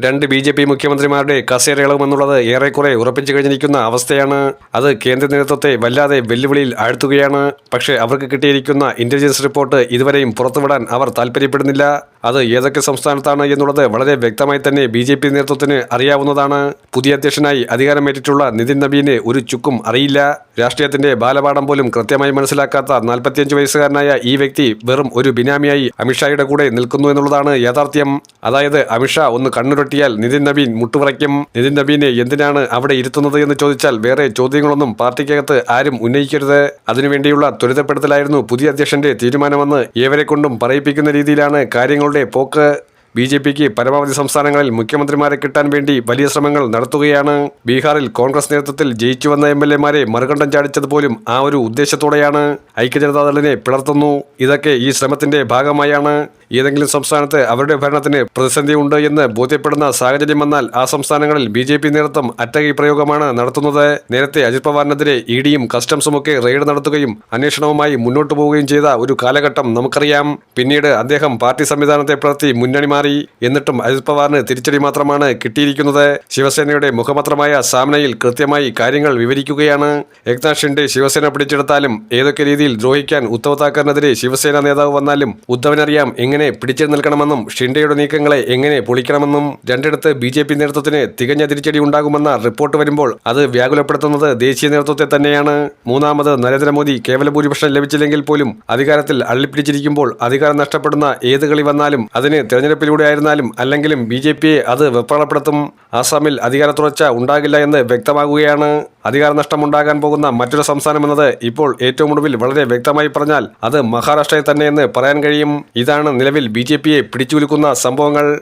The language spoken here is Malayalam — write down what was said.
രണ്ട് ബി ജെ പി മുഖ്യമന്ത്രിമാരുടെ കസേരയിളവുമെന്നുള്ളത് ഏറെക്കുറെ ഉറപ്പിച്ചു കഴിഞ്ഞിരിക്കുന്ന അവസ്ഥയാണ്. അത് കേന്ദ്ര നേതൃത്വത്തെ വല്ലാതെ വെല്ലുവിളിയിൽ ആഴ്ത്തുകയാണ്. പക്ഷേ അവർക്ക് കിട്ടിയിരിക്കുന്ന ഇന്റലിജൻസ് റിപ്പോർട്ട് ഇതുവരെയും പുറത്തുവിടാൻ അവർ താല്പര്യപ്പെടുന്നില്ല. അത് ഏതൊക്കെ സംസ്ഥാനത്താണ് എന്നുള്ളത് വളരെ വ്യക്തമായി തന്നെ ബി ജെ പി നേതൃത്വത്തിന് അറിയാവുന്നതാണ്. പുതിയ അധ്യക്ഷനായി അധികാരമേറ്റിട്ടുള്ള നിതിൻ നബീനെ ഒരു ചുക്കും അറിയില്ല. രാഷ്ട്രീയത്തിന്റെ ബാലപാഠം പോലും കൃത്യമായി മനസ്സിലാക്കാത്ത നാൽപ്പത്തിയഞ്ച് വയസ്സുകാരനായ ഈ വ്യക്തി വെറും ഒരു ബിനാമിയായി അമിത്ഷായുടെ കൂടെ നിൽക്കുന്നു എന്നുള്ളതാണ് യാഥാർത്ഥ്യം. അതായത് അമിത്ഷാ ഒന്ന് കണ്ണുരട്ടിയാൽ നിതിൻ നബീൻ മുട്ടുവിറയ്ക്കും നിതിൻ നബീനെ എന്തിനാണ് അവിടെ ഇരുത്തുന്നത് എന്ന് ചോദിച്ചാൽ വേറെ ചോദ്യങ്ങളൊന്നും പാർട്ടിക്കകത്ത് ആരും ഉന്നയിക്കരുത്. അതിനുവേണ്ടിയുള്ള ത്വരിതപ്പെടുത്തലായിരുന്നു പുതിയ അധ്യക്ഷന്റെ തീരുമാനമെന്ന് ഏവരെ കൊണ്ടും പറയിപ്പിക്കുന്ന രീതിയിലാണ് കാര്യങ്ങളുടെ പോക്ക്. ബി ജെ പിക്ക് പരമാവധി സംസ്ഥാനങ്ങളിൽ മുഖ്യമന്ത്രിമാരെ കിട്ടാൻ വേണ്ടി വലിയ ശ്രമങ്ങൾ നടത്തുകയാണ്. ബീഹാറിൽ കോൺഗ്രസ് നേതൃത്വത്തിൽ ജയിച്ചു വന്ന എം എൽ എമാരെ മറുകണ്ഠം ചാടിച്ചത് പോലും ആ ഒരു ഉദ്ദേശത്തോടെയാണ്. ഐക്യജനതാദളിനെ പിളർത്തുന്നു. ഇതൊക്കെ ഈ ശ്രമത്തിന്റെ ഭാഗമായാണ്. ഏതെങ്കിലും സംസ്ഥാനത്ത് അവരുടെ ഭരണത്തിന് പ്രതിസന്ധി ഉണ്ട് എന്ന് ബോധ്യപ്പെടുന്ന സാഹചര്യം വന്നാൽ ആ സംസ്ഥാനങ്ങളിൽ ബി ജെ പി നേതൃത്വം അറ്റകി പ്രയോഗമാണ് നടത്തുന്നത്. നേരത്തെ അജിത് പവാറിനെതിരെ ഇ ഡിയും കസ്റ്റംസും ഒക്കെ റെയ്ഡ് നടത്തുകയും അന്വേഷണവുമായി മുന്നോട്ടു പോവുകയും ചെയ്ത ഒരു കാലഘട്ടം നമുക്കറിയാം. പിന്നീട് അദ്ദേഹം പാർട്ടി സംവിധാനത്തെ പ്രതി മുന്നണി മാറി. എന്നിട്ടും അജിത് പവാറിന് തിരിച്ചടി മാത്രമാണ് കിട്ടിയിരിക്കുന്നത്. ശിവസേനയുടെ മുഖപത്രമായ സാമനയിൽ കൃത്യമായി കാര്യങ്ങൾ വിവരിക്കുകയാണ്. ഏക്നാഥ് ഷിൻഡെ ശിവസേന പിടിച്ചെടുത്താലും ഏതൊക്കെ രീതിയിൽ ദ്രോഹിക്കാൻ ഉദ്ധവ് താക്കറിനെതിരെ ശിവസേന നേതാവ് വന്നാലും ഉദ്ധവനറിയാം എങ്ങനെ പിടിച്ചു നിൽക്കണമെന്നും ഷിൻഡയുടെ നീക്കങ്ങളെ എങ്ങനെ പൊളിക്കണമെന്നും രണ്ടിടത്ത് ബി ജെ പി നേതൃത്വത്തിന് തികഞ്ഞ തിരിച്ചടി ഉണ്ടാകുമെന്ന റിപ്പോർട്ട് വരുമ്പോൾ അത് വ്യാകുലപ്പെടുത്തുന്നത് ദേശീയ നേതൃത്വത്തെ തന്നെയാണ്. മൂന്നാമത് നരേന്ദ്രമോദി കേവല ഭൂരിപക്ഷം ലഭിച്ചില്ലെങ്കിൽ പോലും അധികാരത്തിൽ അള്ളിപ്പിടിച്ചിരിക്കുമ്പോൾ അധികാരം നഷ്ടപ്പെടുന്ന ഏത് കളി വന്നാലും അതിന് തെരഞ്ഞെടുപ്പിലൂടെ ആയിരുന്നാലും അല്ലെങ്കിലും ബി അത് വെപ്രാളപ്പെടുത്തും. ആസാമിൽ അധികാര തുടർച്ച ഉണ്ടാകില്ല എന്ന് വ്യക്തമാകുകയാണ് അധികാര നഷ്ടമുണ്ടാകാൻ പോകുന്ന മറ്റൊരു സംസ്ഥാനമെന്നത് ഇപ്പോൾ ഏറ്റവും ഒടുവിൽ വളരെ വ്യക്തമായി പറഞ്ഞാൽ അത് മഹാരാഷ്ട്രയെ തന്നെയെന്ന് പറയാൻ കഴിയും. ഇതാണ് നിലവിൽ ബി ജെ പിയെ പിടിച്ചുകുലുക്കുന്ന സംഭവങ്ങൾ.